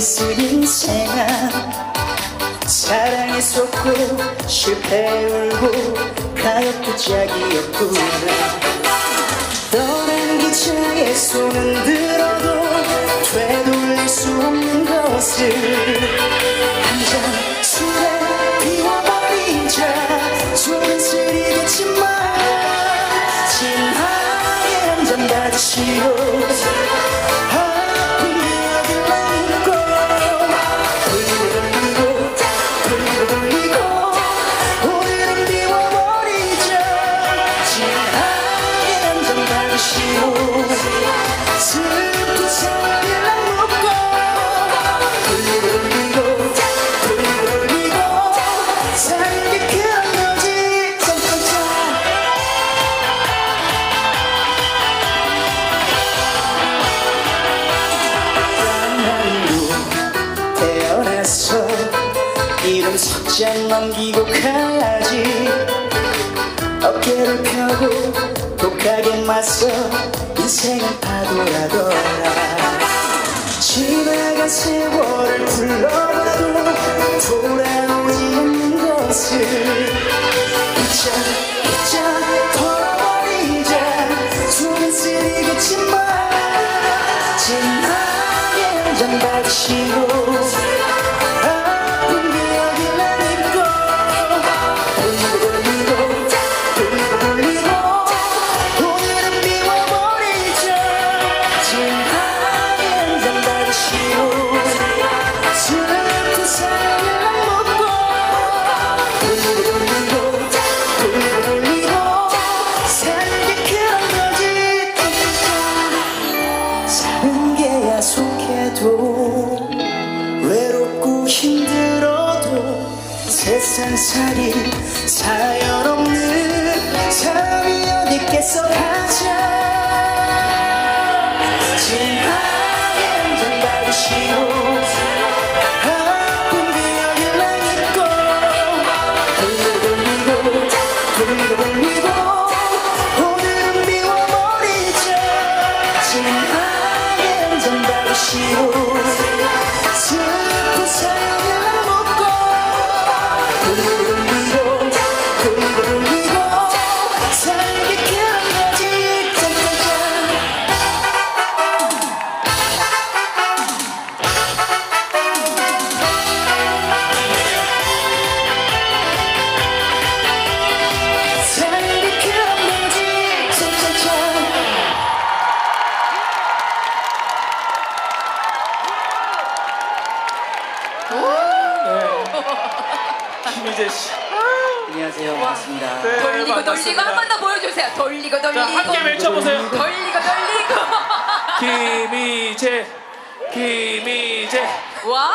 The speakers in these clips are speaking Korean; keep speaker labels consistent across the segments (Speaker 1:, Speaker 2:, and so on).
Speaker 1: 비스린 생각 사랑했었고 실패 울고 가엾고 짝이었구나. 떠난 기차에 그 손은 들어도 되돌릴 수 없는 것을 한잔 석장 넘기고 가야지. 어깨를 펴고 독하게 맞서 인생은 파도라더라. 지나간 세월을 불러봐도 돌아오지 않는 것을 잊자
Speaker 2: 와.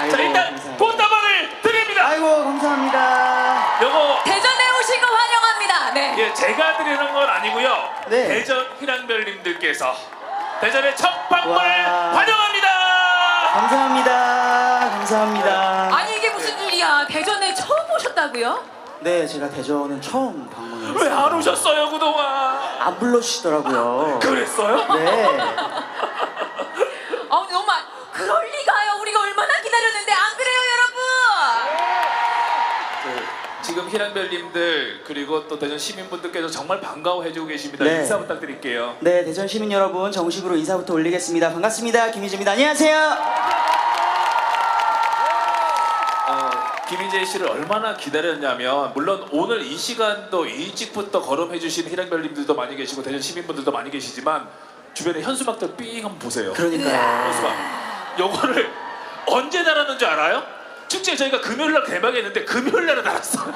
Speaker 1: 아이고,
Speaker 3: 자, 일단
Speaker 1: 감사합니다.
Speaker 3: 꽃다발을 드립니다.
Speaker 1: 아이고 감사합니다
Speaker 3: 요거
Speaker 2: 대전에 오신 거 환영합니다. 네.
Speaker 3: 예, 제가 드리는 건 아니고요.
Speaker 1: 네.
Speaker 3: 대전 희랑별님들께서 대전의 첫 방문을
Speaker 1: 와.
Speaker 3: 환영합니다.
Speaker 1: 감사합니다 감사합니다
Speaker 2: 아니 이게 무슨 일이야? 대전에 처음 오셨다고요?
Speaker 1: 네 제가 대전은 처음 방문을
Speaker 3: 왜
Speaker 1: 했어요
Speaker 3: 안 오셨어요 그동안?
Speaker 1: 안 불러주시더라고요
Speaker 3: 그랬어요?
Speaker 1: 네
Speaker 2: 그럴 리가요. 우리가 얼마나 기다렸는데 안 그래요, 여러분?
Speaker 3: 그, 지금 희랑별님들 그리고 또 대전 시민분들께서 정말 반가워해주고 계십니다.
Speaker 1: 네.
Speaker 3: 인사 부탁드릴게요.
Speaker 1: 네, 대전 시민 여러분 정식으로 인사부터 올리겠습니다. 반갑습니다. 김희재입니다. 안녕하세요.
Speaker 3: 어, 김희재 씨를 얼마나 기다렸냐면 물론 오늘 이 시간도 일찍부터 걸음해주신 희랑별님들도 많이 계시고 대전 시민분들도 많이 계시지만 주변에 현수막들 삥 한번 보세요.
Speaker 1: 그러니까요.
Speaker 3: 현수막. 요거를 언제 달았는 줄 알아요? 축제 저희가 금요일 날 개막했는데 금요일 날에 달았어요.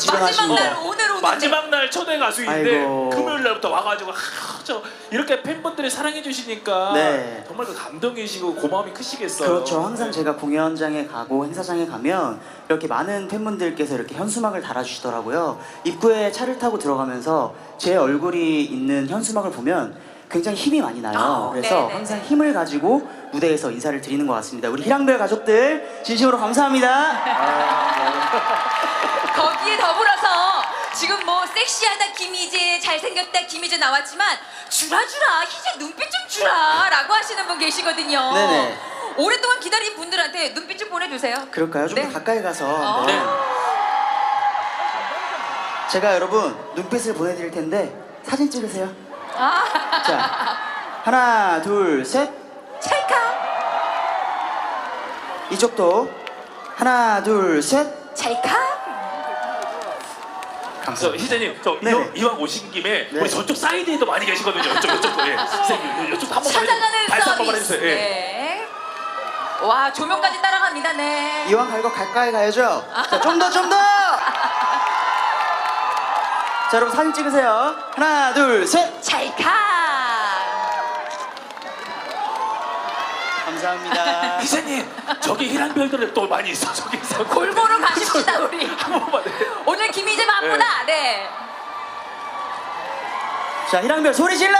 Speaker 1: 집에
Speaker 2: 마지막. 날 오늘 오는데.
Speaker 3: 마지막 날 초대 가수인데
Speaker 1: 아이고.
Speaker 3: 금요일 날부터 와가지고 하, 저 이렇게 팬분들이 사랑해 주시니까
Speaker 1: 네.
Speaker 3: 정말 그 감동이시고 고마움이 크시겠어요.
Speaker 1: 그렇죠. 항상
Speaker 3: 네.
Speaker 1: 제가 공연장에 가고 행사장에 가면 이렇게 많은 팬분들께서 이렇게 현수막을 달아주시더라고요. 입구에 차를 타고 들어가면서 제 얼굴이 있는 현수막을 보면 굉장히 힘이 많이 나요.
Speaker 2: 아,
Speaker 1: 그래서
Speaker 2: 네네.
Speaker 1: 항상 힘을 가지고 무대에서 인사를 드리는 것 같습니다. 우리 희랑별 가족들 진심으로 감사합니다.
Speaker 2: 거기에 더불어서 지금 뭐 섹시하다 김희재 잘생겼다 김희재 나왔지만 주라 주라 희재 눈빛 좀 주라 라고 하시는 분 계시거든요.
Speaker 1: 네네.
Speaker 2: 오랫동안 기다린 분들한테 눈빛 좀 보내주세요.
Speaker 1: 그럴까요? 좀더
Speaker 2: 네.
Speaker 1: 가까이 가서
Speaker 2: 어.
Speaker 1: 한번.
Speaker 3: 네.
Speaker 1: 제가 여러분 눈빛을 보내드릴 텐데 사진 찍으세요.
Speaker 2: 아,
Speaker 1: 자, 하나, 둘, 셋.
Speaker 2: 찰칵,
Speaker 1: 이쪽도 하나, 둘, 셋.
Speaker 2: 찰칵.
Speaker 3: 저
Speaker 1: 감사합니다.
Speaker 3: 희재님, 저
Speaker 1: 네네.
Speaker 3: 이왕, 이왕 오신 김에
Speaker 1: 네.
Speaker 3: 우리 저쪽 사이드에도 많이 계시거든요. 이쪽, 이쪽도 예. 선생님, 이쪽도 한 번만
Speaker 2: 찾아가는
Speaker 3: 발사 한 번만
Speaker 2: 서비스.
Speaker 3: 해주세요. 예.
Speaker 2: 네. 와 조명까지 따라갑니다. 네.
Speaker 1: 이왕 갈 거 가까이 가야죠. 자, 좀 더, 좀 더. 자, 여러분 사진 찍으세요. 하나, 둘, 셋.
Speaker 2: 찰칵.
Speaker 1: 감사합니다.
Speaker 3: 희재님, 저기 희랑별들이 또 많이 있어. 저기 있어.
Speaker 2: 골고루 가십시다 우리.
Speaker 3: 한 번만. 네.
Speaker 2: 오늘 김희재 바쁘다. 네.
Speaker 1: 자, 희랑별 소리 질러.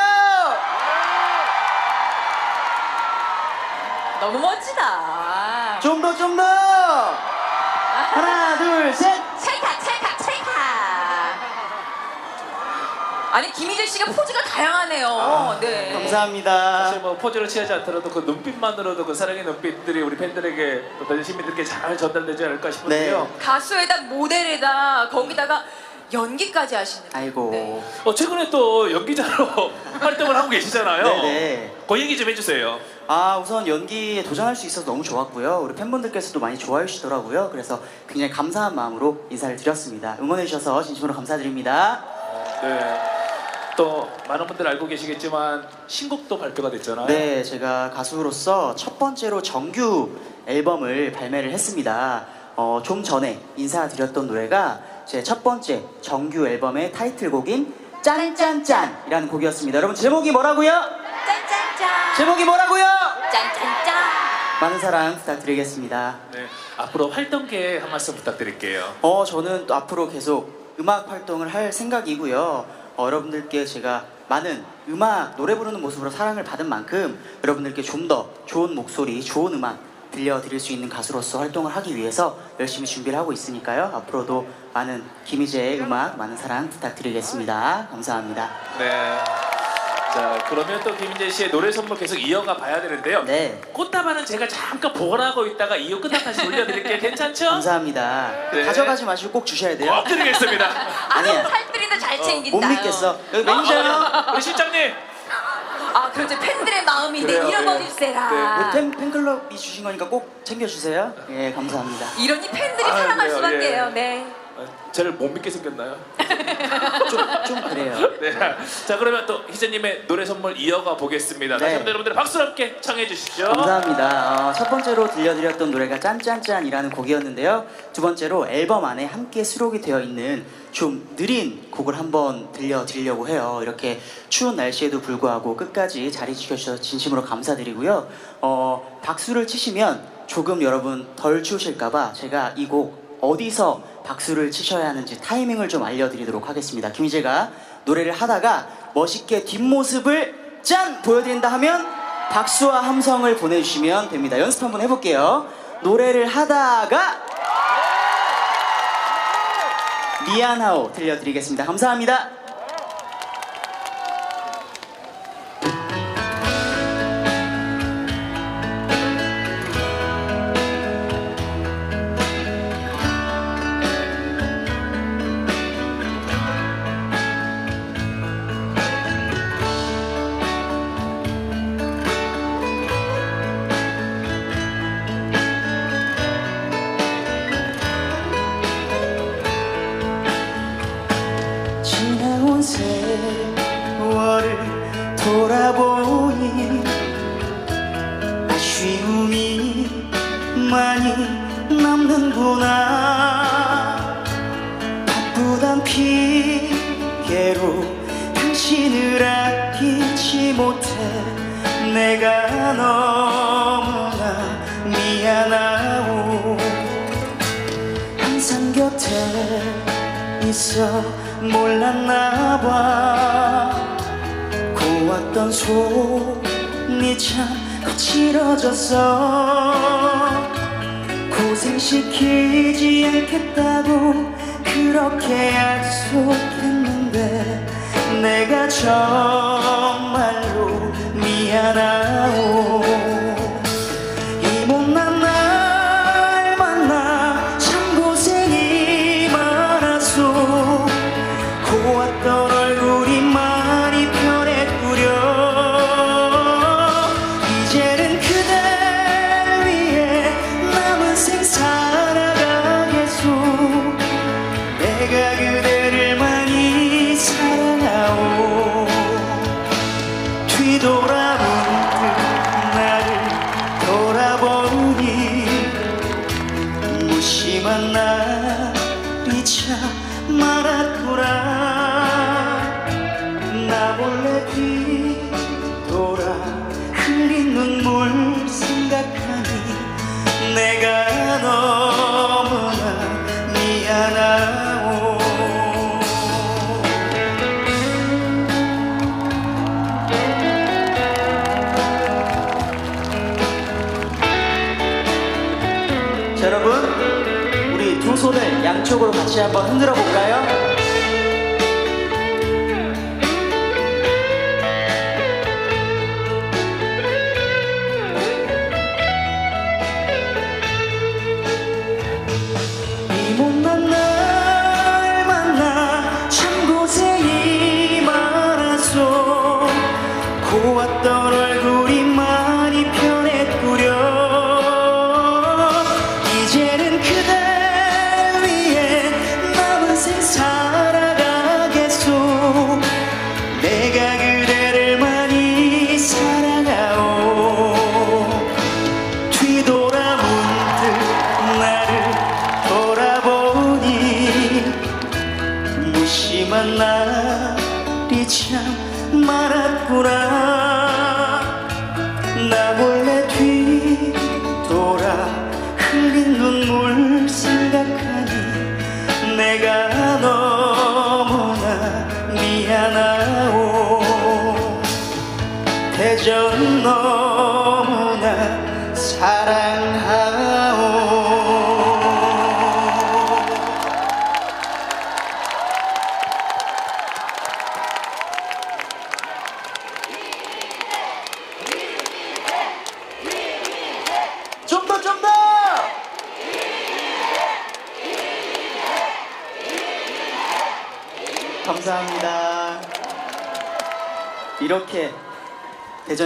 Speaker 2: 너무 멋지다.
Speaker 1: 좀 더, 좀 더. 하나, 둘, 셋.
Speaker 2: 아니 김희재 씨가 포즈가 다양하네요. 네.
Speaker 3: 사실
Speaker 1: 감사합니다.
Speaker 3: 뭐 포즈를 취하지 않더라도 그 눈빛만으로도 그 사랑의 눈빛들이 우리 팬들에게 또 시민들께 잘 전달되지 않을까 싶은데요.
Speaker 2: 가수에다 모델에다 거기다가 연기까지 하시는.
Speaker 1: 아이고.
Speaker 2: 네.
Speaker 3: 어, 최근에 또 연기자로 활동을 하고 계시잖아요.
Speaker 1: 네네.
Speaker 3: 그 얘기 좀 해주세요.
Speaker 1: 아 우선 연기에 도전할 수 있어서 너무 좋았고요. 우리 팬분들께서도 많이 좋아해 주시더라고요. 그래서 굉장히 감사한 마음으로 인사를 드렸습니다. 응원해 주셔서 진심으로 감사드립니다.
Speaker 3: 네. 또 많은 분들 알고 계시겠지만 신곡도 발표가 됐잖아요.
Speaker 1: 네, 제가 가수로서 첫 번째로 정규 앨범을 발매를 했습니다. 어, 좀 전에 인사드렸던 노래가 제 첫 번째 정규 앨범의 타이틀곡인 짠짠짠이라는 곡이었습니다. 여러분 제목이 뭐라고요?
Speaker 2: 짠짠짠.
Speaker 1: 제목이 뭐라고요?
Speaker 2: 짠짠짠.
Speaker 1: 많은 사랑 부탁드리겠습니다.
Speaker 3: 네. 앞으로 활동계 한 말씀 부탁드릴게요.
Speaker 1: 어, 저는 또 앞으로 계속 음악 활동을 할 생각이고요. 어, 여러분들께 제가 많은 음악, 노래 부르는 모습으로 사랑을 받은 만큼 여러분들께 좀 더 좋은 목소리, 좋은 음악 들려드릴 수 있는 가수로서 활동을 하기 위해서 열심히 준비를 하고 있으니까요. 앞으로도 많은 김희재의 음악, 많은 사랑 부탁드리겠습니다. 감사합니다.
Speaker 3: 네. 자, 그러면 또 김인재 씨의 노래 선물 계속 이어가 봐야 되는데요.
Speaker 1: 네.
Speaker 3: 꽃다발은 제가 잠깐 보관하고 있다가 이어 끝나면 다시 돌려드릴게요. 괜찮죠?
Speaker 1: 감사합니다.
Speaker 3: 네.
Speaker 1: 가져가지 마시고 꼭 주셔야 돼요.
Speaker 3: 꼭 드리겠습니다.
Speaker 1: 아니야.
Speaker 2: 아유 살들이도 잘 챙긴다.
Speaker 1: 못 믿겠어. 여기 매니저요.
Speaker 3: 우리 실장님.
Speaker 2: 아 그렇죠 팬들의 마음인데
Speaker 3: 그래요,
Speaker 2: 잃어버릴세라.
Speaker 3: 네.
Speaker 1: 그 팬, 팬클럽이 주신 거니까 꼭 챙겨주세요. 예, 감사합니다.
Speaker 2: 이러니 팬들이
Speaker 3: 아유,
Speaker 2: 사랑할
Speaker 3: 그래요,
Speaker 2: 수밖에요.
Speaker 3: 예.
Speaker 2: 네.
Speaker 3: 아, 저를 못 믿게 생겼나요?
Speaker 1: 좀, 좀 그래요.
Speaker 3: 네. 자, 그러면 또 희재님의 노래 선물 이어가 보겠습니다. 다시
Speaker 1: 네.
Speaker 3: 한번 여러분들 박수 함께 청해 주시죠.
Speaker 1: 감사합니다. 어, 첫 번째로 들려드렸던 노래가 짠짠짠이라는 곡이었는데요. 두 번째로 앨범 안에 함께 수록이 되어 있는 좀 느린 곡을 한번 들려드리려고 해요. 이렇게 추운 날씨에도 불구하고 끝까지 자리 지켜주셔서 진심으로 감사드리고요. 어, 박수를 치시면 조금 여러분 덜 추우실까봐 제가 이곡 어디서 박수를 치셔야 하는지 타이밍을 좀 알려드리도록 하겠습니다. 김희재가 노래를 하다가 멋있게 뒷모습을 짠! 보여드린다 하면 박수와 함성을 보내주시면 됩니다. 연습 한번 해볼게요. 노래를 하다가 미안하오 들려드리겠습니다. 감사합니다. 돌아보니 아쉬움이 많이 남는구나. 바쁘단 핑계로 당신을 아끼지 못해 내가 너무나 미안하오. 항상 곁에 있어 몰랐나 봐 고왔던 손이 참 거칠어졌어 고생시키지 않겠다고 그렇게 약속했는데 내가 정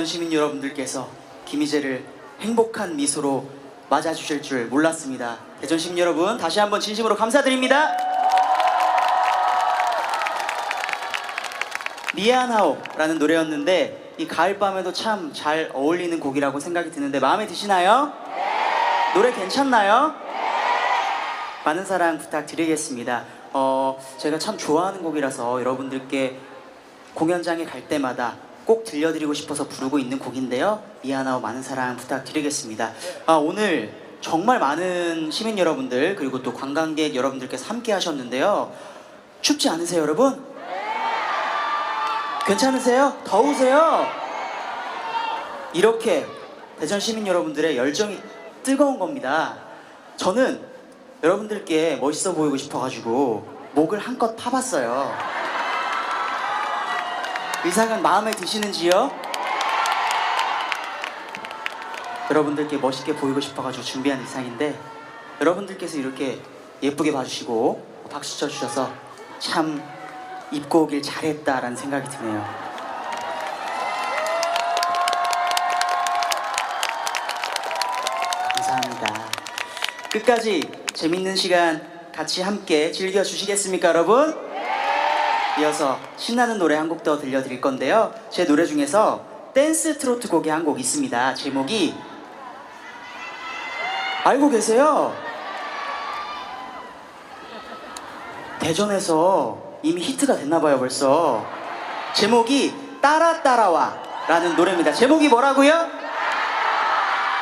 Speaker 1: 전 시민 여러분들께서 김희재를 행복한 미소로 맞아주실 줄 몰랐습니다. 대전 시민 여러분, 다시 한번 진심으로 감사드립니다. 미안하오라는 노래였는데 이 가을밤에도 참 잘 어울리는 곡이라고 생각이 드는데 마음에 드시나요? 노래 괜찮나요? 많은 사랑 부탁드리겠습니다. 어, 제가 참 좋아하는 곡이라서 여러분들께 공연장에 갈 때마다 꼭 들려드리고 싶어서 부르고 있는 곡인데요. 미안하오 많은 사랑 부탁드리겠습니다. 아, 오늘 정말 많은 시민 여러분들 그리고 또 관광객 여러분들께서 함께 하셨는데요. 춥지 않으세요, 여러분? 괜찮으세요? 더우세요? 이렇게 대전 시민 여러분들의 열정이 뜨거운 겁니다. 저는 여러분들께 멋있어 보이고 싶어가지고 목을 한껏 파봤어요. 의상은 마음에 드시는지요? 여러분들께 멋있게 보이고 싶어가지고 준비한 의상인데 여러분들께서 이렇게 예쁘게 봐주시고 박수 쳐주셔서 참 입고 오길 잘했다라는 생각이 드네요. 감사합니다. 끝까지 재밌는 시간 같이 함께 즐겨주시겠습니까, 여러분? 이어서 신나는 노래 한 곡 더 들려드릴 건데요. 제 노래 중에서 댄스 트로트 곡이 한 곡 있습니다. 제목이 알고 계세요? 대전에서 이미 히트가 됐나봐요, 벌써. 제목이 따라 따라와 라는 노래입니다. 제목이 뭐라고요?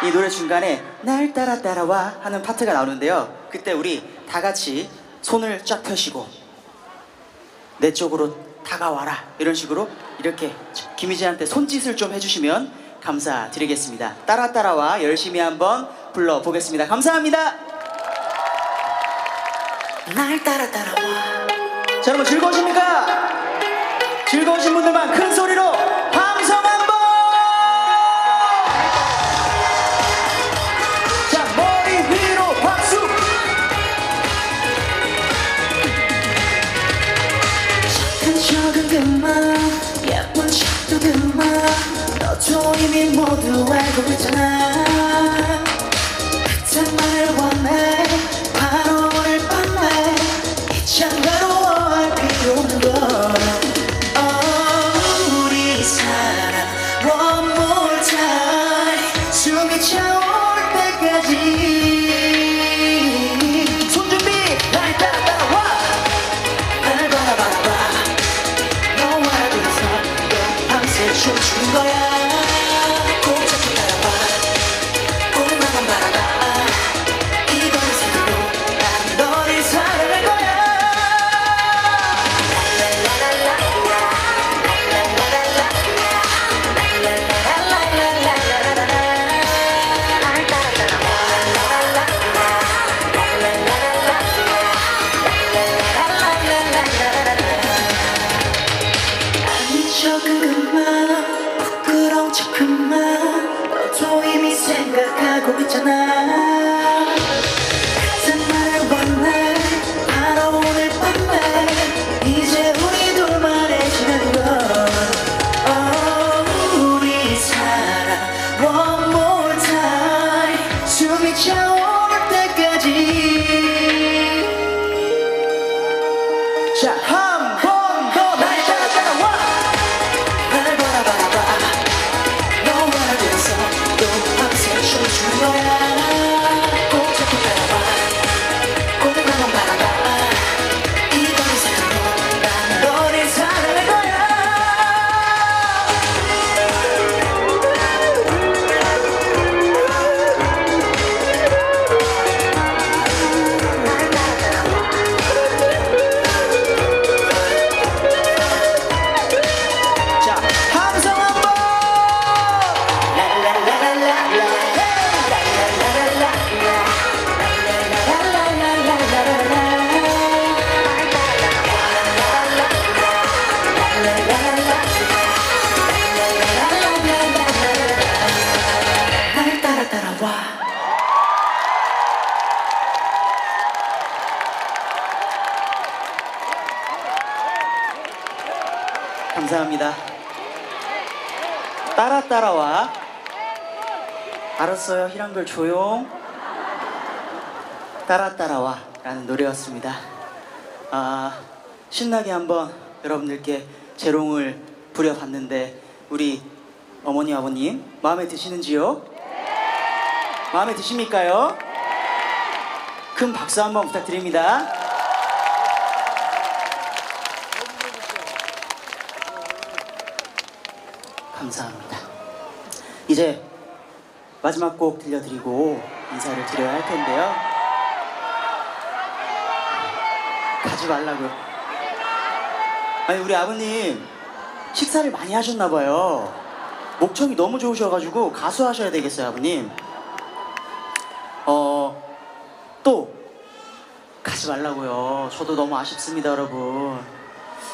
Speaker 1: 이 노래 중간에 날 따라 따라와 하는 파트가 나오는데요. 그때 우리 다 같이 손을 쫙 펴시고 내 쪽으로 다가와라 이런 식으로 이렇게 김희재한테 손짓을 좀 해주시면 감사드리겠습니다. 따라 따라와 열심히 한번 불러보겠습니다. 감사합니다. 날 따라 따라와. 자 여러분 즐거우십니까? 즐거우신 분들만 큰 소리로
Speaker 4: 그만. 예쁜 척도 그만. 너도 이미 모두 알고 있잖아. 그딴 말을 원해 따라 따라와.
Speaker 1: 알았어요. 희랑별 조용. 따라 따라와 라는 노래였습니다. 아, 신나게 한번 여러분들께 재롱을 부려봤는데 우리 어머니 아버님 마음에 드시는지요? 마음에 드십니까요? 큰 박수 한번 부탁드립니다. 감사합니다. 이제 마지막 곡 들려드리고 인사를 드려야 할 텐데요. 가지 말라고요. 아니 우리 아버님 식사를 많이 하셨나 봐요. 목청이 너무 좋으셔가지고 가수 하셔야 되겠어요, 아버님. 어, 또 가지 말라고요. 저도 너무 아쉽습니다, 여러분.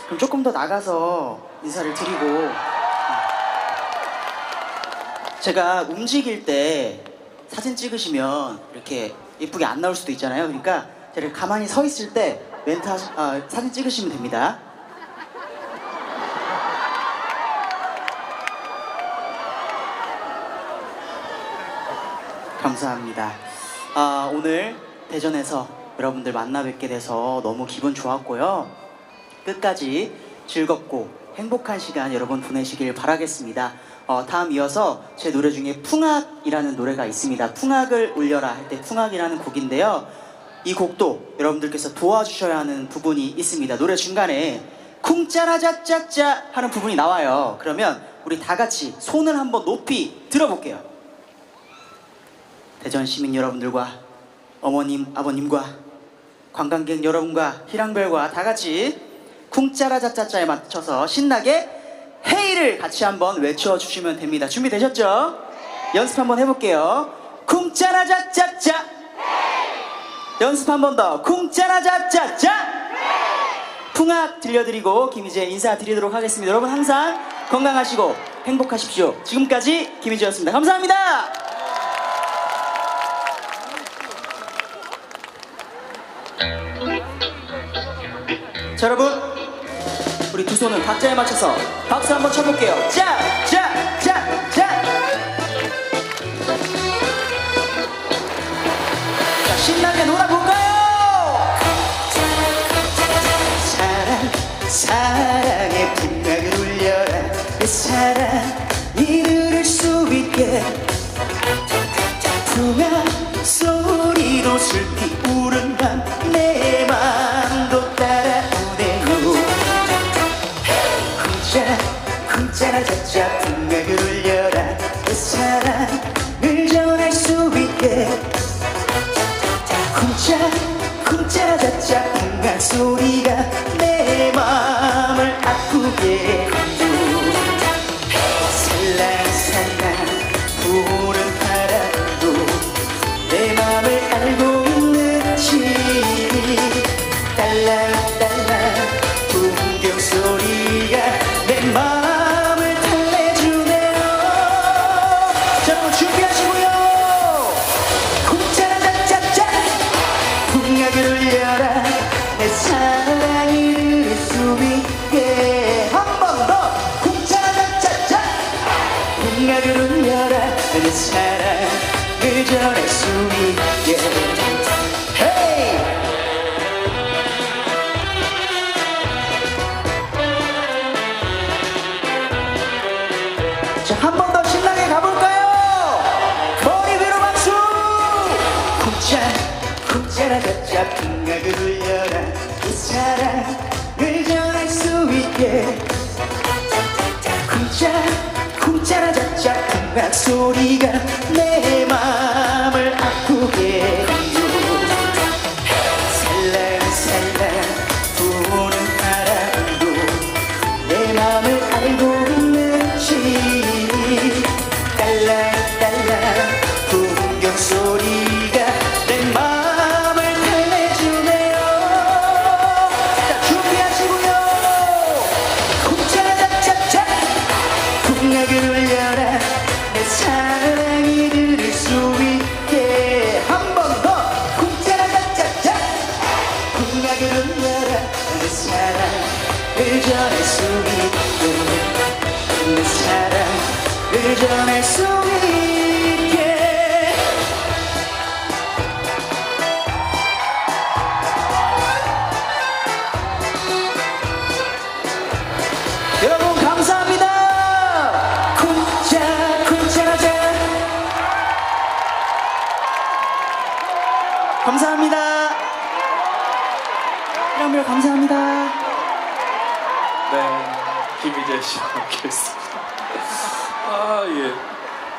Speaker 1: 그럼 조금 더 나가서 인사를 드리고 제가 움직일 때 사진 찍으시면 이렇게 예쁘게 안 나올 수도 있잖아요. 그러니까 제가 가만히 서 있을 때 멘트 하시, 아, 사진 찍으시면 됩니다. 감사합니다. 아, 오늘 대전에서 여러분들 만나 뵙게 돼서 너무 기분 좋았고요. 끝까지 즐겁고 행복한 시간 여러분 보내시길 바라겠습니다. 어, 다음 이어서 제 노래 중에 풍악이라는 노래가 있습니다. 풍악을 울려라 할 때 풍악이라는 곡인데요. 이 곡도 여러분들께서 도와주셔야 하는 부분이 있습니다. 노래 중간에 쿵짜라짜짜짜 하는 부분이 나와요. 그러면 우리 다 같이 손을 한번 높이 들어볼게요. 대전 시민 여러분들과 어머님, 아버님과 관광객 여러분과 희랑별과 다 같이 쿵짜라짜짜짜에 맞춰서 신나게 헤이를 같이 한번 외쳐주시면 됩니다. 준비되셨죠? 연습 한번 해볼게요. 쿵짜라짜짜짜 연습 한번 더. 쿵짜라짜짜짜 풍악 들려드리고 김희재 인사드리도록 하겠습니다. 여러분 항상 건강하시고 행복하십시오. 지금까지 김희재였습니다. 감사합니다. 자 여러분 우리 두 손은 박자에 맞춰서 박수 한번 쳐볼게요 짜! 짜! 짜! 짜! 자 신나게 놀아
Speaker 4: 풍악을 울려라 이 사랑을 전할 수 있게 쿵짜 쿵짜라짜짜 풍악 소리가 내마 수있